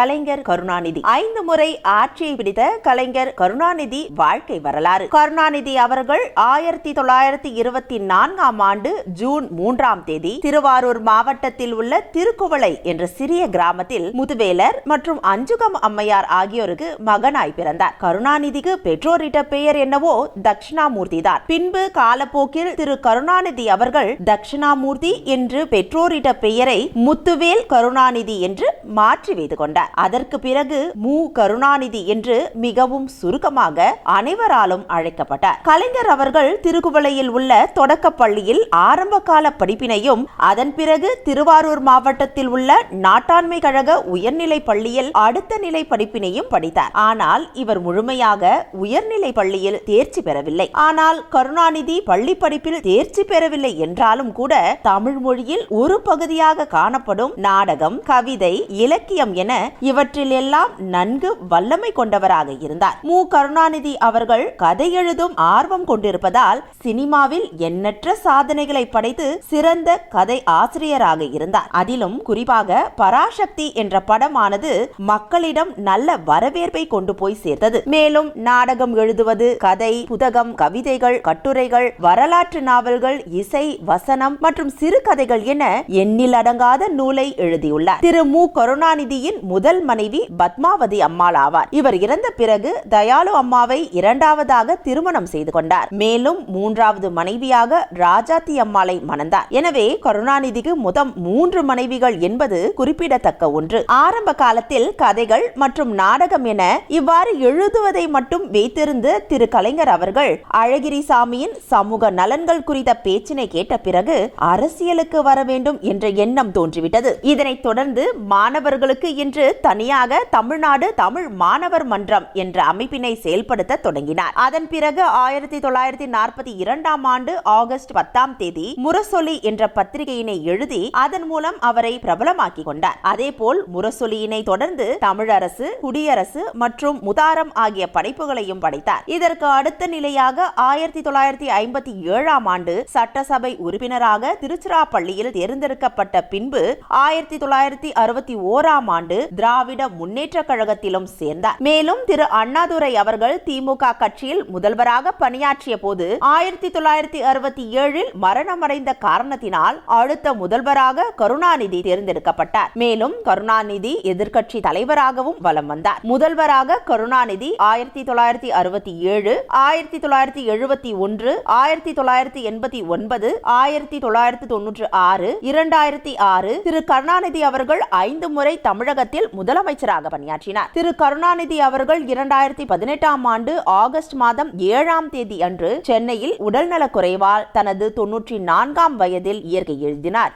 கலைஞர் கருணாநிதி. ஐந்து முறை ஆட்சியை பிடித்த கலைஞர் கருணாநிதி வாழ்க்கை வரலாறு. கருணாநிதி அவர்கள் ஆயிரத்தி தொள்ளாயிரத்தி இருபத்தி நான்காம் ஆண்டு ஜூன் மூன்றாம் தேதி திருவாரூர் மாவட்டத்தில் உள்ள திருக்குவளை என்ற சிறிய கிராமத்தில் முதுவேலர் மற்றும் அஞ்சுகம் அம்மையார் ஆகியோருக்கு மகனாய் பிறந்தார். கருணாநிதிக்கு பெற்றோரிட்ட பெயர் என்னவோ தட்சிணாமூர்த்தி தான். பின்பு காலப்போக்கில் திரு கருணாநிதி அவர்கள் தட்சிணாமூர்த்தி என்று பெற்றோரிட்ட பெயரை முத்துவேல் கருணாநிதி என்று மாற்றி வைத்து கொண்டார். அதற்கு பிறகு மு. கருணாநிதி என்று மிகவும் சுருக்கமாக அனைவராலும் அழைக்கப்பட்டார். கலைஞர் அவர்கள் திருக்குவளையில் உள்ள தொடக்கப் பள்ளியில் ஆரம்ப கால படிப்பினையும் அதன் பிறகு திருவாரூர் மாவட்டத்தில் உள்ள நாட்டாண்மை கழக உயர்நிலை பள்ளியில் அடுத்த நிலை படிப்பினையும் படித்தார். ஆனால் இவர் முழுமையாக உயர்நிலை பள்ளியில் தேர்ச்சி பெறவில்லை. ஆனால் கருணாநிதி பள்ளி படிப்பில் தேர்ச்சி பெறவில்லை என்றாலும் கூட தமிழ் மொழியில் ஒரு பகுதியாக காணப்படும் நாடகம் கவிதை இலக்கியம் என இவற்றில் எல்லாம் நன்கு வல்லமை கொண்டவராக இருந்தார். மு. கருணாநிதி அவர்கள் கதை எழுதும் ஆர்வம் கொண்டிருப்பதால் சினிமாவில் எண்ணற்ற சாதனைகளை படைத்து சிறந்த கதை ஆசிரியராக இருந்தார். அதிலும் குறிப்பாக பராசக்தி என்ற படமானது மக்களிடம் நல்ல வரவேற்பை கொண்டு போய் சேர்த்தது. மேலும் நாடகம் எழுதுவது கதை புத்தகம் கவிதைகள் கட்டுரைகள் வரலாற்று நாவல்கள் இசை வசனம் மற்றும் சிறுகதைகள் என எண்ணில் அடங்காத நூலை எழுதியுள்ளார். திரு. மு. கருணாநிதியின் முதல் மனைவி பத்மாவதி அம்மாள் ஆவார். இவர் இறந்த பிறகு தயாலு அம்மாவை இரண்டாவதாக திருமணம் செய்து கொண்டார். மேலும் மூன்றாவது மனைவியாக ராஜாத்தி அம்மாளை மணந்தார். எனவே கருணாநிதிக்கு முதம் மூன்று மனைவிகள் என்பது குறிப்பிடத்தக்க ஒன்று. ஆரம்ப காலத்தில் கதைகள் மற்றும் நாடகம் என இவ்வாறு எழுதுவதை மட்டும் வைத்திருந்த திரு கலைஞர் அவர்கள் அழகிரிசாமியின் சமூக நலன்கள் குறித்த பேச்சினை கேட்ட பிறகு அரசியலுக்கு வர வேண்டும் என்ற எண்ணம் தோன்றிவிட்டது. இதனைத் தொடர்ந்து மாணவர்களுக்கு இன்று தனியாக தமிழ்நாடு தமிழ் மாணவர் மன்றம் என்ற அமைப்பினை செயல்படுத்த தொடங்கினார். அதன் பிறகு ஆயிரத்தி தொள்ளாயிரத்தி நாற்பத்தி இரண்டாம் ஆண்டு ஆகஸ்ட் பத்தாம் தேதி முரசொலி என்ற பத்திரிகையினை எழுதி அதன் மூலம் அவரை பிரபலமாக்கி கொண்டார். அதேபோல் முரசொலியினை தொடர்ந்து தமிழரசு குடியரசு மற்றும் முதாரம் ஆகிய படைப்புகளையும் படைத்தார். இதற்கு அடுத்த நிலையாக ஆயிரத்தி தொள்ளாயிரத்தி ஐம்பத்தி ஏழாம் ஆண்டு சட்டசபை உறுப்பினராக திருச்சிராப்பள்ளியில் தேர்ந்தெடுக்கப்பட்ட பின்பு ஆயிரத்தி தொள்ளாயிரத்தி அறுபத்தி ஓராம் ஆண்டு திராவிட முன்னேற்ற கழகத்திலும் சேர்ந்தார். மேலும் திரு. அண்ணாதுரை அவர்கள் திமுக கட்சியில் முதல்வராக பணியாற்றிய போது ஆயிரத்தி தொள்ளாயிரத்தி அறுபத்தி ஏழில் மரணமடைந்த காரணத்தினால் அடுத்த முதல்வராக கருணாநிதி தேர்ந்தெடுக்கப்பட்டார். மேலும் கருணாநிதி எதிர்கட்சி தலைவராகவும் வலம் வந்தார். முதல்வராக கருணாநிதி ஆயிரத்தி தொள்ளாயிரத்தி அறுபத்தி ஏழு ஆயிரத்தி தொள்ளாயிரத்தி எழுபத்தி ஒன்று ஆயிரத்தி தொள்ளாயிரத்தி எண்பத்தி ஒன்பது ஆயிரத்தி தொள்ளாயிரத்தி தொன்னூற்று ஆறு இரண்டாயிரத்தி ஆறு திரு. கருணாநிதி அவர்கள் ஐந்து முறை தமிழகத்தில் முதலமைச்சராக பணியாற்றினார். திரு. கருணாநிதி அவர்கள் இரண்டாயிரத்தி பதினெட்டாம் ஆண்டு ஆகஸ்ட் மாதம் ஏழாம் தேதி அன்று சென்னையில் உடல்நலக் குறைவால் தனது தொன்னூற்றி நான்காம் வயதில் இயற்கை எழுதினார்.